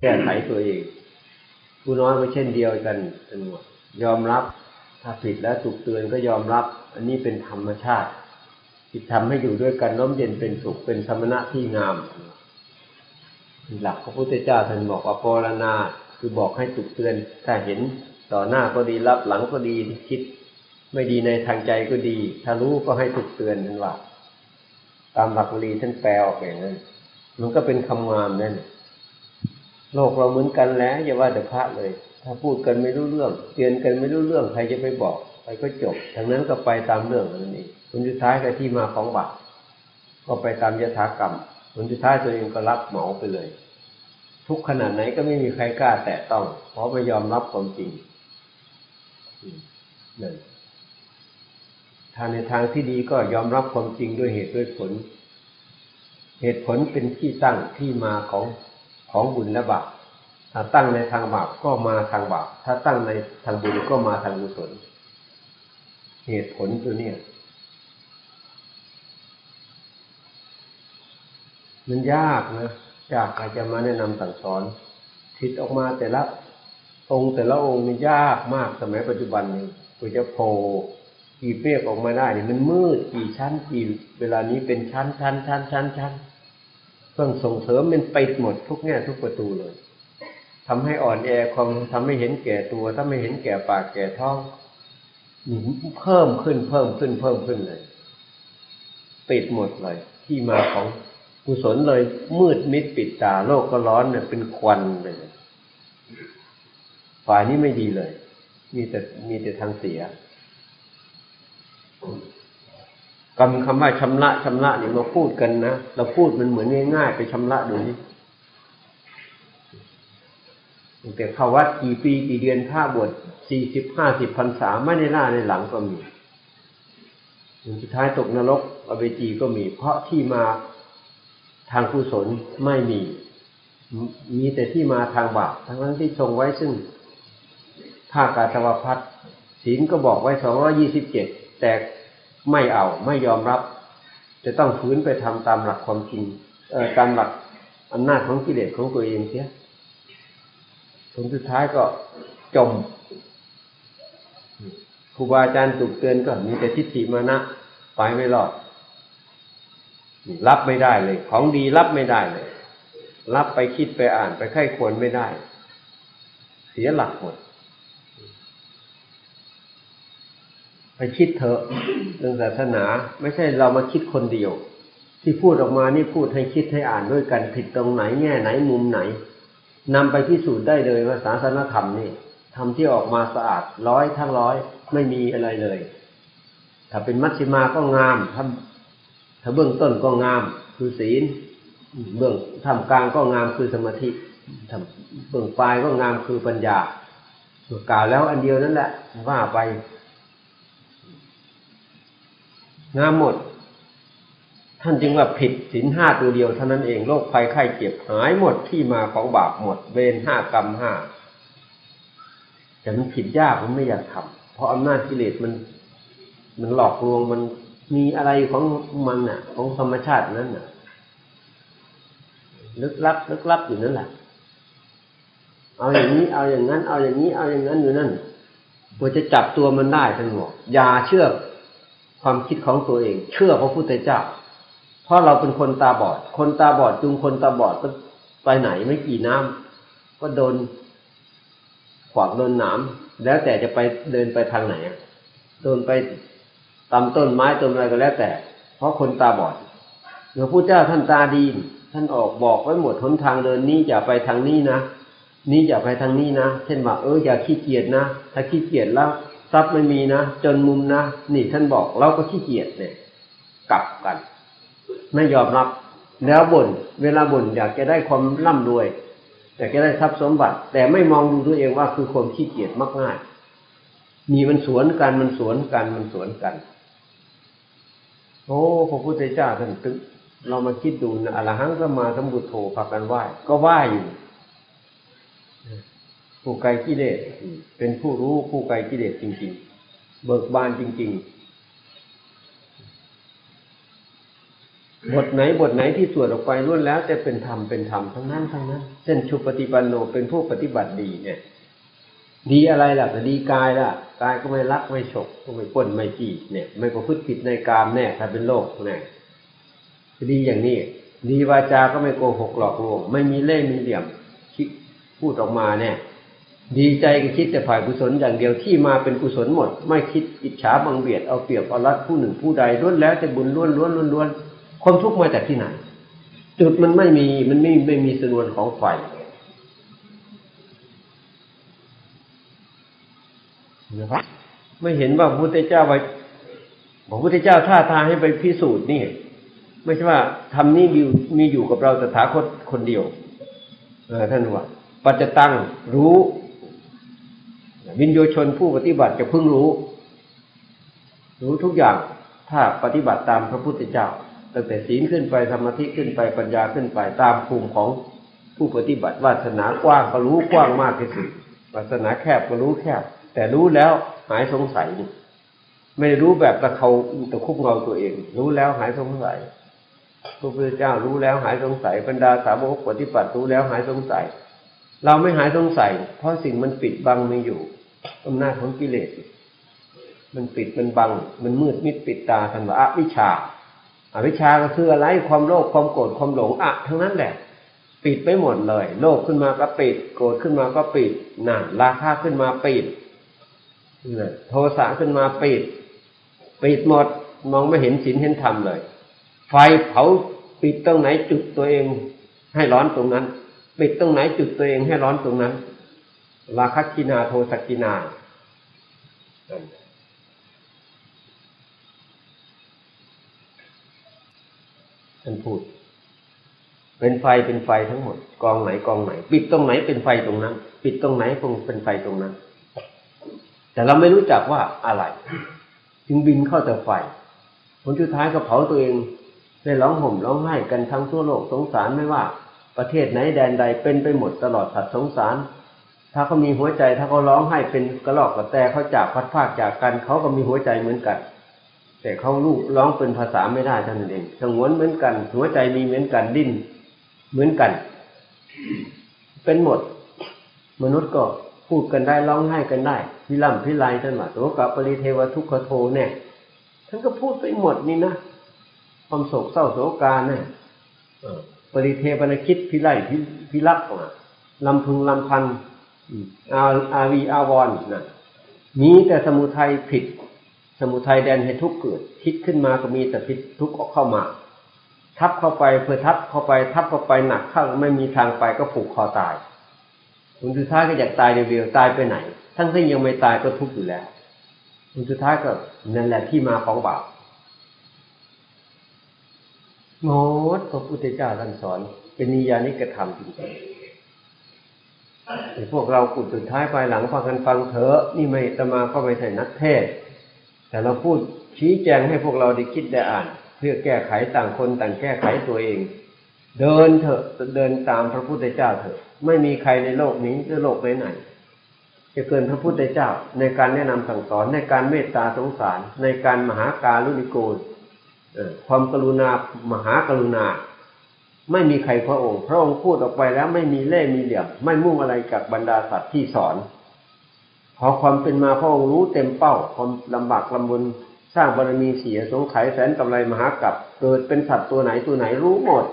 แก้ไขตัวเอง ผู้น้อยก็เช่นเดียวกันทั้งหมดยอมรับ ถ้าผิดแล้วถูกเตือนก็ยอมรับ อันนี้เป็นธรรมชาติที่ทำให้อยู่ด้วยกันร่มเย็นเป็นสุขเป็นสมณะที่งามหลักพระพุทธเจ้าท่านบอกว่าปรณาคือบอกให้ถูกเตือน ถ้าเห็นต่อหน้าก็ดีรับหลังก็ดีคิด ไม่ดีในทางใจก็ดี ถ้ารู้ก็ให้ถูกเตือนนั่นว่าตามหลักบาลีท่านแปลออกอย่างนั้นมันก็เป็นคำงามนั่น โลกเราเหมือนกันแล้วอย่าว่าแต่พระเลย ถ้าพูดกันไม่รู้เรื่องเตือนกันไม่รู้เรื่องใครจะไปบอกไปก็จบทางนั้นก็ไปตามเรื่องนั่นเองผลสุดท้ายก็ที่มาของบาปก็ไปตามยถากรรมผลสุดท้ายตัวเองก็รับเหมาไปเลย ทุกขนาดไหนก็ไม่มีใครกล้าแตะต้อง เพราะไม่ยอมรับความจริงนั่นทางในทางที่ดีก็ยอมรับความจริงด้วยเหตุด้วยผล เหตุผลเป็นที่ตั้งที่มาของ ของบุญและบาปถ้าตั้งในทางบาปก็มาทางบาปถ้าตั้งในทางบุญก็มาทางกุศลเหตุผลตัวเนี้ยมันยากนะยากใครจะมาแนะนำสั่งสอนทิศออกมาแต่ละองค์แต่ละองค์มันยากมากสมัยปัจจุบันนี้กว่าจะโผล่กี่เปียกออกมาได้เนี่ยมันมืดกี่ชั้นกี่เวลานี้เป็นชั้นชั้นชั้นชั้นชั้น รื่องส่งเสริมมันปิดหมดทุกแง่ทุกประตูเลยทำให้อ่อนแอความทำให้เห็นแก่ตัว ถ้าไม่เห็นแก่ปากแก่ท้องเพิ่มขึ้นเพิ่มขึ้นเพิ่มขึ้นเลย ปิดหมดเลย ที่มาของกุศลเลยมืดมิดปิดตาโลกก็ร้อนเนี่ยเป็นควันเลยฝ่ายนี้ไม่ดีเลย มีแต่มีแต่ทางเสีย กำคำว่าชำระชำระเนี่ยเราพูดกันนะเราพูดมันเหมือนง่ายๆไปชำระดูนี่แต่เข้าวัดกี่ปีกี่เดือนถ้าบวชสี่สิบห้าสิบพรรษาไม่ในหน้าในหลังก็มีสุดท้ายตกนรกอเวจีก็มี เพราะที่มาทางกุศลไม่มี มีแต่ที่มาทางบาปทั้งนั้นที่ทรงไว้ซึ่งภาคกาตวพัฒศีลก็บอกไว้สองร้อยี่สิบเจ็ดแต่ ไม่เอาไม่ยอมรับ จะต้องฝืนไปทำตามหลักความจริงเอ่อตามหลักอำนาจของกิเลสของตัวเองเสียผลสุดท้ายก็จมครูบาอาจารย์ตุกเตือนก็มีแต่ทิฏฐิมานะไปไม่รอด รับไม่ได้เลย ของดีรับไม่ได้เลย รับไปคิดไปอ่านไปไข้ควรไม่ได้ เสียหลักหมด ไปคิดเถอะเรื่องศาสนา ไม่ใช่เรามาคิดคนเดียว ที่พูดออกมานี่พูดให้คิดให้อ่านด้วยกันผิดตรงไหนแง่ไหนมุมไหนนำไปพิสูจน์ได้เลยว่าศาสนธรรมนี่ทำที่ออกมาสะอาดร้อยทั้งร้อยไม่มีอะไรเลย ถ้าเป็นมัชฌิมาก็งามถ้าถ้าเบื้องต้นก็งาม คือศีล เบื้องทำกลางก็งามคือสมาธิทำเบื้องปลายก็งามคือปัญญากล่าวแล้วอันเดียวนั่นแหละว่าไป งามหมด ท่านจึงว่าผิดศีลห้าตัวเดียวเท่านั้นเองโรคภัยไข้เจ็บหายหมดที่มาของบาปหมด เวรห้ากรรมห้าแต่มันผิดยากมันไม่อยากทำเพราะอำนาจกิเลสมัน มันหลอกลวงมันมีอะไรของมันน่ะ ของธรรมชาตินั้นน่ะ ลึกลับลึกลับอยู่นั่นแหละเอาอย่างนี้เอาอย่างนั้น เอาอย่างนี้ เอาอย่างนั้นอยู่นั่นกว่าจะจับตัวมันได้ท่านบอกอย่าเชื่อ ความคิดของตัวเอง เชื่อพระพุทธเจ้า เพราะเราเป็นคนตาบอด คนตาบอดจุงคนตาบอดก็ไปไหนไม่กี่น้ำก็โดนขวากโดนหนามแล้วแต่จะไปเดินไปทางไหนโดนไปตามต้นไม้ต้นอะไรก็แล้วแต่ เพราะคนตาบอดหลวงพ่อเจ้าท่านตาดี ท่านออกบอกไว้หมดหนทางเดินนี้อย่าไปทางนี้นะนี้อย่าไปทางนี้นะเช่นว่าเอออย่าขี้เกียจนะถ้าขี้เกียจแล้ว ทรัพย์ไม่มีนะ จนมุมนะนี่ท่านบอกเราก็ขี้เกียจเนี่ยกลับกัน ไม่ยอมรับแล้วบ่นเวลาบ่นอยากจะได้ความร่ำรวยอยากจะได้ทรัพย์สมบัติ แต่ไม่มองดูตัวเองว่าคือความขี้เกียจมากง่ายมีมันสวนกันมันสวนกันมันสวนกัน โอ้พระพุทธเจ้าท่านตึกเรามาคิดดูนะอรหังก็มาสมุทโธพักกันไหว้ก็ไหว้อยู่ ผู้ไกลกิเลสเป็นผู้รู้ผู้ไกลกิเลสจริง ๆ เบิกบานจริง ๆ บทไหนบทไหนที่สวดออกไปล้วนแล้ว แต่เป็นธรรมเป็นธรรมทั้งนั้นทั้งนั้นเช่นชุปฏิปันโนเป็นผู้ปฏิบัติดีเนี่ย ดีอะไรล่ะก็ดีกายล่ะกายก็ไม่รักไม่ฉกก็ไม่ปล้นไม่จี้เนี่ย ไม่ประพฤติผิดในกามแน่ถ้าเป็นโลกแน่ดีอย่างนี้ดีวาจาก็ไม่โกหกหลอกลวงไม่มีเล่ห์มีเหลี่ยมคิดพูดออกมาเนี่ย ดีใจก็คิดแต่ฝ่ายกุศลอย่างเดียวที่มาเป็นกุศลหมด ไม่คิดอิจฉาบังเบียดเอาเปรียบเอารัดผู้หนึ่งผู้ใดล้วนแล้วแต่บุญล้วนล้วนล้วนล้วนความทุกข์มาจากที่ไหน จุดมันไม่มีมันไม่ไม่มีสนวนของไฟนะครับไม่เห็นว่าพระพุทธเจ้าไว้พระพุทธเจ้าท่าทางให้ไปพิสูจน์นี่ไม่ใช่ว่าทำนี่มีมีอยู่กับเราตถาคตคนเดียวเออท่านว่าปัจจตังรู้ วินโยชนผู้ปฏิบัติจะเพิ่งรู้ รู้ทุกอย่างถ้าปฏิบัติตามพระพุทธเจ้าตั้งแต่ศีลขึ้นไปสมาธิขึ้นไปปัญญาขึ้นไปตามภูมิของผู้ปฏิบัติวาสนากว้างก็รู้กว้างมากที่สุดวาสนาแคบก็รู้แคบ แต่รู้แล้วหายสงสัยไม่รู้แบบตะเขาตะคุบเงาตัวเอง รู้แล้วหายสงสัยพระพุทธเจ้ารู้แล้วหายสงสัยบรรดาสาวกปฏิบัติรู้แล้วหายสงสัย เราไม่หายสงสัย เพราะสิ่งมันปิดบังไม่อยู่ อำนาจของกิเลส มันปิดมันบัง มันมืดมิดปิดตาทันว่าอวิชชาอวิชชาก็คืออะไรความโลภความโกรธความหลงอะทั้งนั้นแหละ ปิดไปหมดเลย โลภขึ้นมาก็ปิด โกรธขึ้นมาก็ปิดนั่นราคะขึ้นมาปิดโทสะขึ้นมาปิด ปิดหมดมองไม่เห็นศีลเห็นธรรมเลย ไฟเผาปิดตรงไหนจุดตัวเอง ให้ร้อนตรงนั้น ปิดตรงไหนจุดตัวเองให้ร้อนตรงนั้น ราคกินาโทสกินาท่านพูด เป็นไฟเป็นไฟทั้งหมด กองไหนกองไหน ปิดตรงไหนเป็นไฟตรงนั้น ปิดตรงไหนคงเป็นไฟตรงนั้น แต่เราไม่รู้จักว่าอะไร จึงบินเข้าแต่ไฟผลสุดท้ายก็เผาตัวเองได้ร้องห่มร้องไห้กันทั้งทั่วโลกสงสารไม่ว่า ประเทศไหนแดนใดเป็นไปหมดตลอดสัตว์สงสาร ถ้าเขามีหัวใจ ถ้าเขาร้องไห้เป็นกระลอกกระแตเขาจากพัดพากจากกันเขาก็มีหัวใจเหมือนกัน แต่เขาลูกร้องเป็นภาษาไม่ได้ท่านเองสงวนเหมือนกัน หัวใจมีเหมือนกันดิ้นเหมือนกัน เป็นหมด มนุษย์ก็พูดกันได้ร้องไห้กันได้ พิล่ำพิไลท่านว่าโสกับปริเทวทุกขโทเนี่ยท่านก็พูดไปหมดนี่นะความโศกเศร้าโศกาเนี่ยปริเทวนาคิดพิไลพิพิรักลำพึงลำพัน อาอาวีอาวรนนะมีแต่สมุทัยผิด สมุทัยแดนให้ทุกเกิด คิดขึ้นมาก็มีแต่พิษทุกออกเข้ามา ทับเข้าไปเพื่อทับเข้าไป ทับเข้าไปหนักข้างไม่มีทางไปก็ผูกคอตายผลสุดท้ายก็อยากตายเดียวๆตายไปไหน ทั้งที่ยังไม่ตายก็ทุกข์อยู่แล้วผลสุดท้ายก็นั่นแหละที่มาของบาปโมดพระพุทธเจ้าท่านสอน เป็นนิยานิกระทำจริงๆ พวกเรากุดสุดท้ายไปหลังฟังกันฟังเถอะนี่ไม่ตมาก็ไม่ใช่นักเทศ แต่เราพูดชี้แจงให้พวกเราได้คิดได้อ่าน เพื่อแก้ไขต่างคนต่างแก้ไขตัวเอง เดินเถอะเดินตามพระพุทธเจ้าเถอะ ไม่มีใครในโลกนี้หรือโลกไหนไหนจะเกินพระพุทธเจ้าในการแนะนำสั่งสอนในการเมตตาสงสาร ในการมหาการุณิโกนความกรุณามหากรุณา ไม่มีใครพระองค์ พระองค์พูดออกไปแล้วไม่มีเล่มีเหลี่ยมไม่มุ่งอะไรกับบรรดาสัตว์ที่สอน พอความเป็นมาพระองค์รู้เต็มเป้าความลำบากลำบนสร้างบารมีเสียสงไขแสนกำไรมหากับเกิดเป็นสัตว์ตัวไหนตัวไหนรู้หมด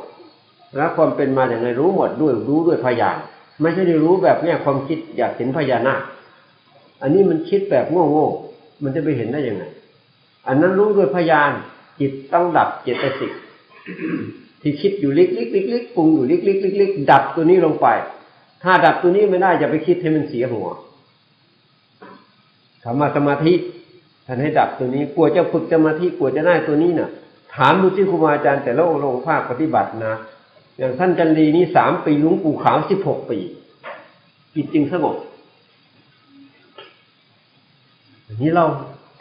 แล้วความเป็นมาอย่างไรรู้หมดด้วยรู้ด้วยพยานไม่ใช่ได้รู้แบบเนี้ยความคิดอยากเห็นพญานาคอันนี้มันคิดแบบโง่ๆมันจะไปเห็นได้ยังไง อันนั้นรู้ด้วยพยานจิตต้องดับเจตสิก ที่คิดอยู่ลิกลิกลิกลิกปรุงอยู่ลิกลิกลิกลิกดับตัวนี้ลงไป ถ้าดับตัวนี้ไม่ได้จะไปคิดให้มันเสียหัวคำว่าสมาธิท่านให้ดับตัวนี้กลัวจะฝึกสมาธิกลัวจะได้ตัวนี้นะ่ะ ถามดูที่ครูบาอาจารย์แต่ละองค์ลงภาคปฏิบัตินะอย่างท่านจันรีนี่สามปีลุงปู่ขาวสิบหกปีจิตจริงสงบนี้เรา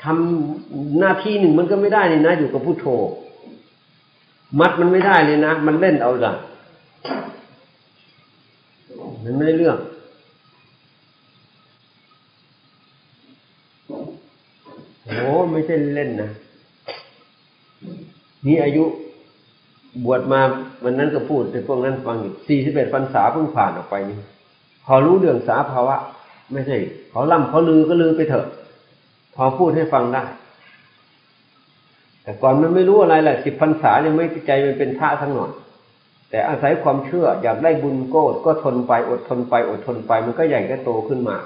ทำหน้าที่หนึ่งมันก็ไม่ได้เลยนะ อยู่กับผู้โท มัดมันไม่ได้เลยนะ มันเล่นเอาละมันไม่ได้เรื่องโอ้ไม่ใช่เล่นนะนี่อายุบวชมาวันนั้นก็พูดในพวกนั้นฟังอยู่สี่สิบเอ็ดพรรษาเพิ่งผ่านออกไปนี่พอรู้เรื่องสาภาวะ ไม่ใช่เขาล่ำเขาลือก็ลือไปเถอะ พอพูดให้ฟังได้ แต่ก่อนมันไม่รู้อะไรแหละสิบพรรษายังไม่ใจมันเป็นพระทั้งหน่อยแต่อาศัยความเชื่ออยากได้บุญโกดก็ทนไปอดทนไปอดทนไป มันก็ใหญ่ก็โตขึ้นมา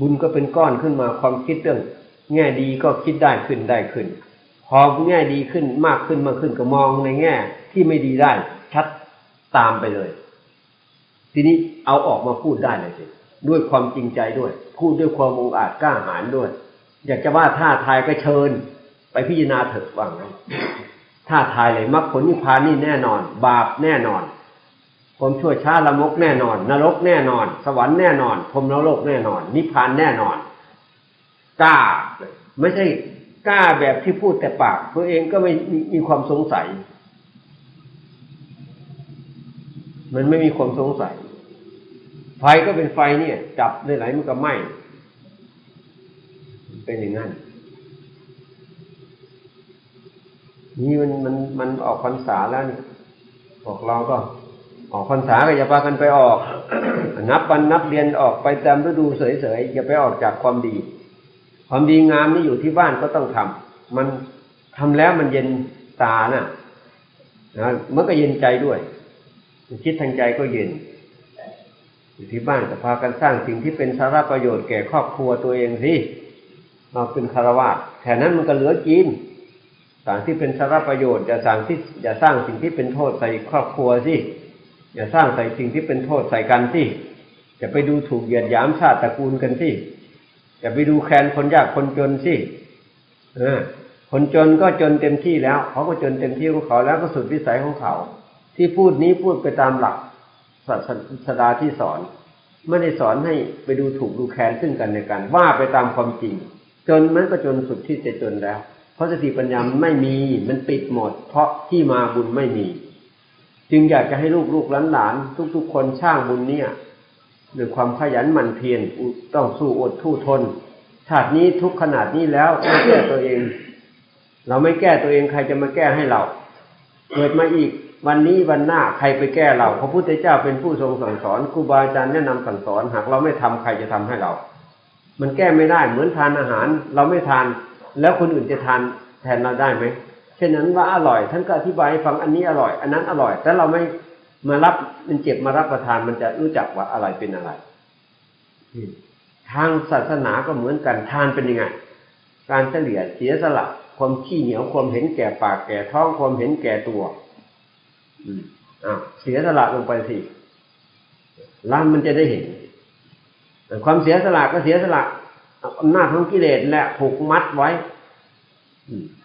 บุญก็เป็นก้อนขึ้นมาความคิดเรื่อง แง่ดีก็คิดได้ขึ้นได้ขึ้น พอแง่ดีขึ้นมากขึ้นมากขึ้นก็มองในแง่ ที่ไม่ดีได้ชัดตามไปเลย ทีนี้เอาออกมาพูดได้เลยสิด้วยความจริงใจด้วย พูดด้วยความองอาจกล้าหาญด้วย อยากจะว่าท่าทายก็เชิญ ไปพิจารณาเถอะว่างั้นท่าทายเลยมรรคผลนิพพานนี่แน่นอน บาปแน่นอนความชั่วช้าละมกแน่นอน นรกแน่นอน สวรรค์แน่นอนพรหมนรกแน่นอน นิพพานแน่นอนกล้า ไม่ใช่กล้าแบบที่พูดแต่ปาก ตัวเองก็ไม่มีความสงสัย มันไม่มีความสงสัย ไฟก็เป็นไฟเนี่ย จับได้ไหนมันก็ไหม้เป็นอย่างนั้น นี่มันมันมันออกพรรษาแล้วเนี่ยบอกเราก็ ออกพรรษาก็อย่าพากันไปออก นับวันนับเรียนออกไปตามฤดูเสยๆอย่าไปออกจากความดี ความดีงามนี่อยู่ที่บ้านก็ต้องทำมันทำแล้วมันเย็นตานะนะมันก็เย็นใจด้วย คิดทางใจก็เย็น อยู่ที่บ้านก็พากันสร้างสิ่งที่เป็นสาระประโยชน์แก่ครอบครัวตัวเองสิเราเป็นคารวะแถนั้นมันก็เหลือกิน สั่งที่เป็นสาระประโยชน์อย่าสั่งที่อย่าสร้างสิ่งที่เป็นโทษใส่ครอบครัวสิอย่าสร้างใส่สิ่งที่เป็นโทษใส่กันสิอย่าไปดูถูกเหยียดหยามชาติตระกูลกันสิอย่าไปดูแคลนคนยากคนจนสิเออคนจนก็จนเต็มที่แล้วเขาก็จนเต็มที่ของเขาแล้วก็สุดวิสัยของเขา ที่พูดนี้พูดไปตามหลักศาสดาที่สอนไม่ได้สอนให้ไปดูถูกดูแคลนซึ่งกันและกัน ว่าไปตามความจริง จนมันก็จนสุดที่จะจนแล้ว เพราะสติปัญญามันไม่มี มันปิดหมด เพราะที่มาบุญไม่มี จึงอยากจะให้ลูกลูกหลานหลานทุก ๆ คนช่างบุญเนี่ยด้วยความขยันหมั่นเพียรต้องสู้อดทู่ทนชาตินี้ทุกขนาดนี้แล้วไม่แก้ตัวเอง เราไม่แก้ตัวเองใครจะมาแก้ให้เรา เกิดมาอีกวันนี้วันหน้าใครไปแก้เราพระพุทธเจ้าเป็นผู้ทรงสั่งสอนครูบาอาจารย์แนะนำสั่งสอน หากเราไม่ทำใครจะทำให้เรา มันแก้ไม่ได้เหมือนทานอาหาร เราไม่ทาน แล้วคนอื่นจะทานแทนเราได้ไหมเช่นนั้นว่าอร่อยท่านก็อธิบายให้ฟังอันนี้อร่อย อันนั้นอร่อย แต่เราไม่มารับมันเจ็บมารับประทานมันจะรู้จักว่าอะไรเป็นอะไรทางศาสนาก็เหมือนกันทานเป็นยังไง การเฉลี่ยเสียสละความขี้เหนียวความเห็นแก่ปากแก่ท้องความเห็นแก่ตัว อืมอ่าเสียสละลงไปสิแล้วมันจะได้เห็นความเสียสละก็เสียสละ อำนาจของกิเลสและผูกมัดไว้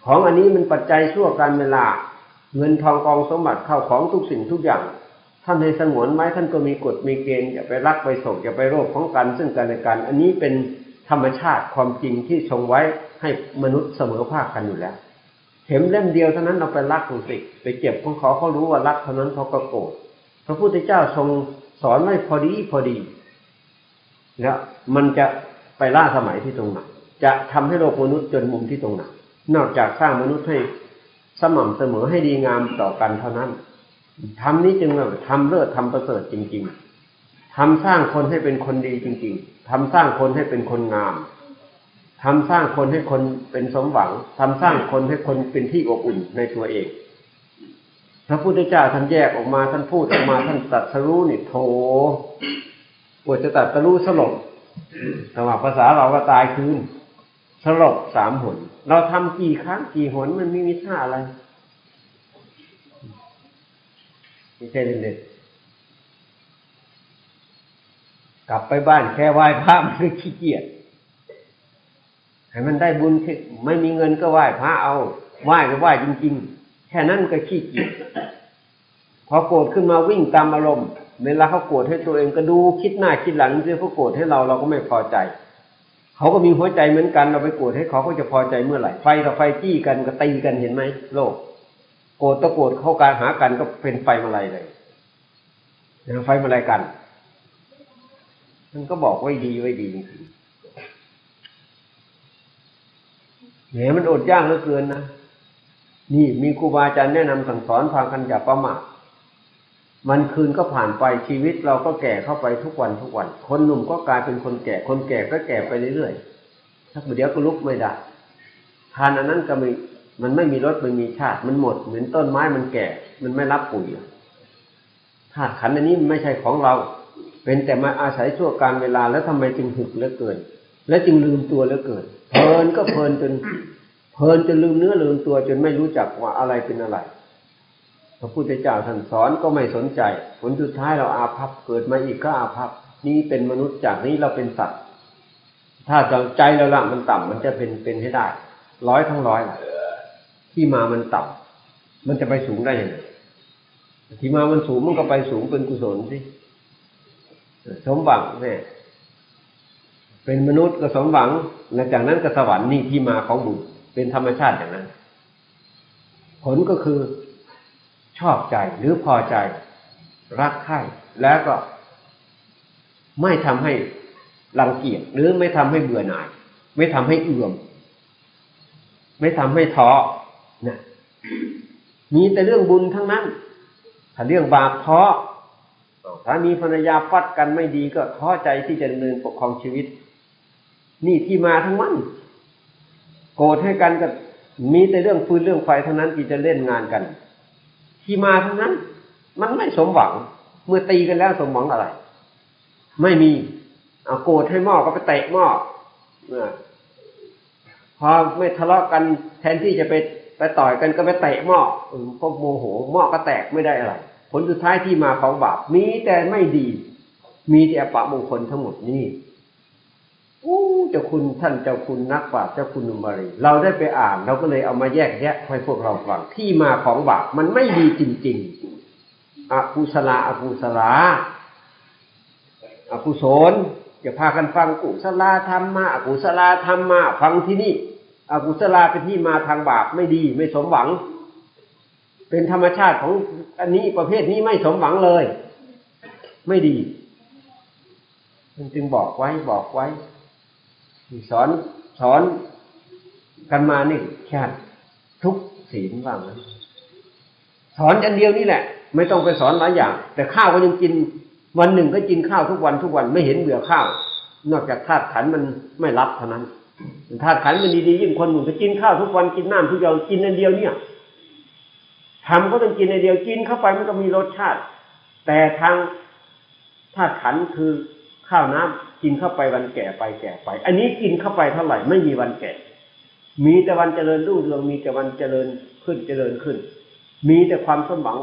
ของอันนี้มันปัจจัยชั่วการเวลา เงินทองกองสมบัติเข้าของทุกสิ่งทุกอย่าง ท่านให้สงวนไว้ท่านก็มีกฎมีเกณฑ์อย่าไปรักไปโศกอย่าไปโรคของกันซึ่งกันและกัน อันนี้เป็นธรรมชาติความจริงที่ทรงไว้ให้มนุษย์เสมอภาคกันอยู่แล้วเข็มเล่มเดียวเท่านั้นเราไปรักของสิไปเจ็บของเขาเขารู้ว่ารักเท่านั้นเขาก็โกรธพระพุทธเจ้าทรงสอนไว้พอดีพอดี แล้วมันจะ ไปล่าสมัยที่ตรงไหนจะทำให้โลกมนุษย์จนมุมที่ตรงไหนนอกจากสร้างมนุษย์ให้สม่ำเสมอให้ดีงามต่อกันเท่านั้นทำนี้จึงว่าทำเลิศทำประเสริฐจริง ๆทำสร้างคนให้เป็นคนดีจริง ๆทำสร้างคนให้เป็นคนงามทำสร้างคนให้คนเป็นสมหวังทำสร้างคนให้คนเป็นที่อบอุ่นในตัวเอง พระพุทธเจ้าท่านแยกออกมาท่านพูดออกมาท่านตรัสรู้นี่โถปวดจะตรัสรู้สลบ แต่ว่าภาษาเราก็ตายคืนสลบสามหน เราทำกี่ครั้งกี่หนมันไม่มีท่าอะไรไม่ใช่เล่นๆกลับไปบ้านแค่ไหว้พระมันก็ขี้เกียจให้มันได้บุญไม่มีเงินก็ไหว้พระเอาไหว้ก็ไหว้จริง ๆ แค่นั้นก็ขี้เกียจ พอโกรธขึ้นมาวิ่งตามอารมณ์เวลาเขาโกรธให้ตัวเองก็ดูคิดหน้าคิดหลังเสียเขาโกรธให้เราเราก็ไม่พอใจ เขาก็มีหัวใจเหมือนกันเราไปโกรธให้เขาเขาจะพอใจเมื่อไหร่ไฟกับไฟจี้กันก็ตีกันเห็นไหมโลก โกรธตะโกรธเข้าการหากันก็เป็นไฟมาลัยเลยไฟมาลัยกันมันก็บอกไว้ดีไว้ดีจริงๆแหมมันอดยากเหลือเกินนะนี่มีครูบาอาจารย์แนะนำสั่งสอนพากันอย่าประมาท วันคืนก็ผ่านไปชีวิตเราก็แก่เข้าไปทุกวันทุกวัน คนหนุ่มก็กลายเป็นคนแก่ คนแก่ก็แก่ไปเรื่อยๆสักเดี๋ยวก็ลุกไม่ได้ทานอันนั้นก็ไม่มันไม่มีรสไม่มีชาติมันหมด เหมือนต้นไม้มันแก่ มันไม่รับปุ๋ยธาตุขันอันนี้ไม่ใช่ของเรา เป็นแต่มาอาศัยชั่วการเวลาแล้วทำไมจึงหึกเหลือเกิน และจึงลืมตัวเหลือเกินเพลินก็เพลินจนเพลินจนลืมเนื้อลืมตัวจนไม่รู้จักว่าอะไรเป็นอะไร พระพุทธเจ้าท่านสอนก็ไม่สนใจ ผลสุดท้ายเราอาภัพเกิดมาอีกก็อาภัพนี้เป็นมนุษย์จากนี้เราเป็นสัตว์ ถ้าใจเราละมันต่ำมันจะเป็นเป็นให้ได้ ร้อยทั้งร้อยที่มามันต่ำมันจะไปสูงได้ยังไงที่มามันสูงมันก็ไปสูงเป็นกุศลสิสมหวังเนี่ยเป็นมนุษย์ก็สมหวังและจากนั้นก็สวรรค์นี่ที่มาของบุญเป็นธรรมชาติอย่างนั้น ผลก็คือ ชอบใจหรือพอใจ รักใคร่แล้วก็ ไม่ทำให้รังเกียจหรือไม่ทำให้เบื่อหน่าย ไม่ทำให้เอื่อม ไม่ทำให้ท้อนะมีแต่เรื่องบุญทั้งนั้น ถ้าเรื่องบาปท้อถ้ามีภรรยาฟัดกันไม่ดีก็ท้อใจที่จะดำเนินปกครองชีวิต นี่ที่มาทั้งมันโกรธให้กันก็มีแต่เรื่องฟืนเรื่องไฟเท่านั้นที่จะเล่นงานกัน ที่มาทั้งนั้น มันไม่สมหวัง เมื่อตีกันแล้วสมหวังอะไร ไม่มี เอาโกรธให้หม้อก็ไปเตะหม้อพอไม่ทะเลาะกันแทนที่จะไปไปต่อยกันก็ไปเตะหม้อก็โมโหหม้อก็แตกไม่ได้อะไร ผลสุดท้ายที่มาของบาปมีแต่ไม่ดี มีแต่ปะมงคลทั้งหมดนี่ อู้เจ้าคุณท่านเจ้าคุณนักปราชญ์เจ้าคุณนุมบารีเราได้ไปอ่านเราก็เลยเอามาแยกแยะให้พวกเราฟังที่มาของบาปมันไม่ดีจริงๆอกุศลาอกุศลาอกุศลจะพากันฟังกุศลาธรรมมาอกุศลาธรรมมาฟังที่นี่อกุศลาเป็นที่มาทางบาปไม่ดีไม่สมหวัง เป็นธรรมชาติของอันนี้ประเภทนี้ไม่สมหวังเลย ไม่ดี มันจึงบอกไว้บอกไว้ สอนสอนกันมานี่แค่ทุกศีลว่างนะสอนอันเดียวนี่แหละ ไม่ต้องไปสอนหลายอย่าง แต่ข้าวก็ยังกิน วันหนึ่งก็กินข้าวทุกวันทุกวันไม่เห็นเบื่อข้าว นอกจากธาตุขันมันไม่รับเท่านั้นธาตุขันมันดีๆยิ่งคนหนุ่มจะกินข้าวทุกวันกินน้ำทุกอย่างกินอันเดียวเนี่ยทำก็ต้องกินอันเดียวกินเข้าไปมันก็มีรสชาติ แต่ทางธาตุขันคือข้าวน้ำ กินเข้าไปวันแก่ไปแก่ไป อันนี้กินเข้าไปเท่าไหร่ไม่มีวันแก่ มีแต่วันเจริญรุ่งเรืองมีแต่วันเจริญขึ้นเจริญขึ้น มีแต่ความสมหวัง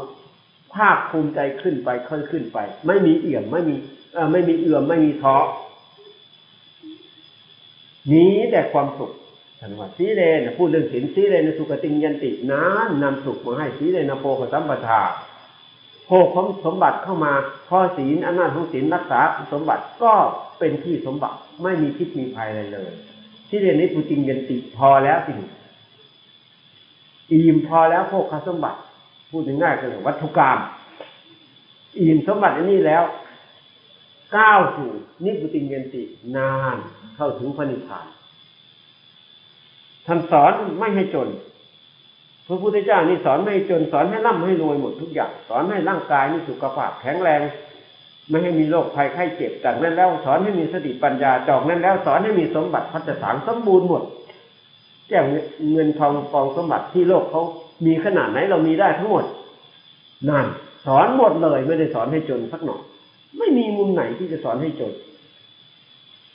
ภาคภูมิใจขึ้นไปค่อยขึ้นไป ไม่มีเอี่ยมไม่มีเอไม่มีเอื่อมไม่มีท้อมีแต่ความสุขท่านว่าสีเลนพูดเรื่องศีลสีเลนสุกติยันตินานนำสุขมาให้สีเลนโพกสัมปทา โภคสมบัติเข้ามาพอศีลอำนาจของศีลรักษาสมบัติก็เป็นที่สมบัติไม่มีพิษมีภัยอะไรเลย ที่เรียนนี้ปูจริงยันติพอแล้วสิอิ่มพอแล้วโภคสมบัติ พูดง่ายๆคือวัตถุกรรมอิ่มสมบัติอันนี้แล้วก้าวสู่นิพพิยันตินานเข้าถึงพระนิพพานท่านสอนไม่ให้จน พระพุทธเจ้านี่สอนไม่ให้จนสอนให้ร่ำให้รวยหมดทุกอย่าง สอนให้ร่างกายนี่สุขภาพแข็งแรง ไม่ให้มีโรคภัยไข้เจ็บจากนั้นแล้วสอนให้มีสติปัญญาจากนั้นแล้วสอนให้มีสมบัติพัฒสารสมบูรณ์หมดแจ้งเงินทองกองสมบัติที่โลกเขามีขนาดไหนเรามีได้ทั้งหมดนั่นสอนหมดเลยไม่ได้สอนให้จนสักหน่อยไม่มีมุมไหนที่จะสอนให้จน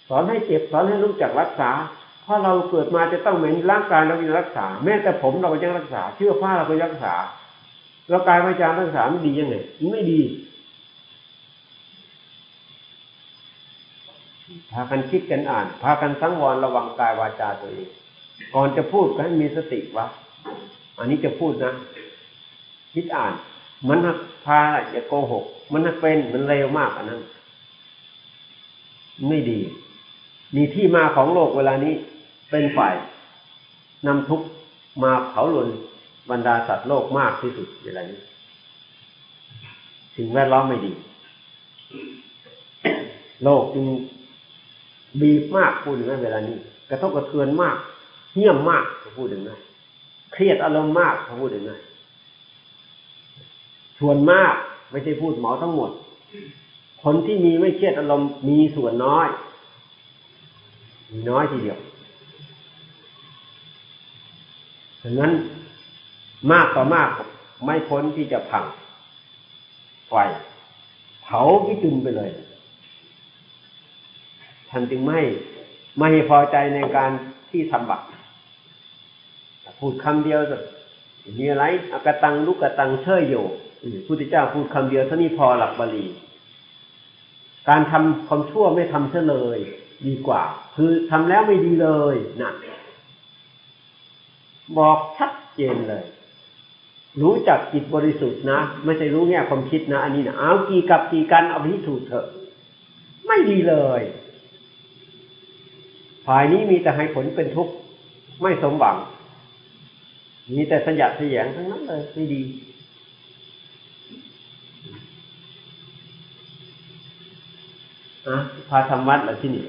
สอนให้เจ็บสอนให้รู้จักรักษา เพราะเราเกิดมาจะต้องเหม็นร่างกายเรายังรักษา แม้แต่ผมเราก็ยังรักษา เชื่อผ้าเราก็ยังรักษาเรากายวิจารรักษาไม่ดียังไงไม่ดีพากันคิดกันอ่าน พากันสังวรระวังกายวาจาตัวเองก่อนจะพูดก็ให้มีสติวะอันนี้จะพูดนะคิดอ่าน มันหักพาอย่าโกหก มันเป็นมันเร็วมากอันนั้นไม่ดี มีที่มาของโลกเวลานี้ เป็นฝ่ายนำทุกมาเผาลนบรรดาสัตว์โลกมากที่สุดเวลานี้สิ่งแวดล้อมไม่ดี โลกจึงบีบมากพูดถึงในเวลานี้ กระทบกระเทือนมากเหี้ยมมากพูดถึงนั้นเครียดอารมณ์มากพูดยังไงส่วนมากไม่ใช่พูดหมอทั้งหมด คนที่มีไม่เครียดอารมณ์มีส่วนน้อย มีน้อยทีเดียว ดังนั้นมากต่อมากไม่พ้นที่จะพังไฟเผาพิจุนไปเลยท่านจึงไม่ไม่พอใจในการที่ทำบาปพูดคำเดียวจะมีอะไรอากตังลุกกตังเชยโยอืมพุทธเจ้าพูดคำเดียวเท่านี้พอหลักบาลีการทำความชั่วไม่ทำเสียเลย ดีกว่า คือทำแล้วไม่ดีเลยนะ บอกชัดเจนเลย รู้จักจิตบริสุทธิ์นะ ไม่ใช่รู้แง่ความคิดนะ อันนี้นะเอากี่กับกี่กันเอาไปพิสูจน์เถอะ ไม่ดีเลยฝ่ายนี้มีแต่ให้ผลเป็นทุกข์ไม่สมหวัง มีแต่สัญญาเสียงทั้งนั้นเลยไม่ดี อะพาทำวัดเหรอที่นี่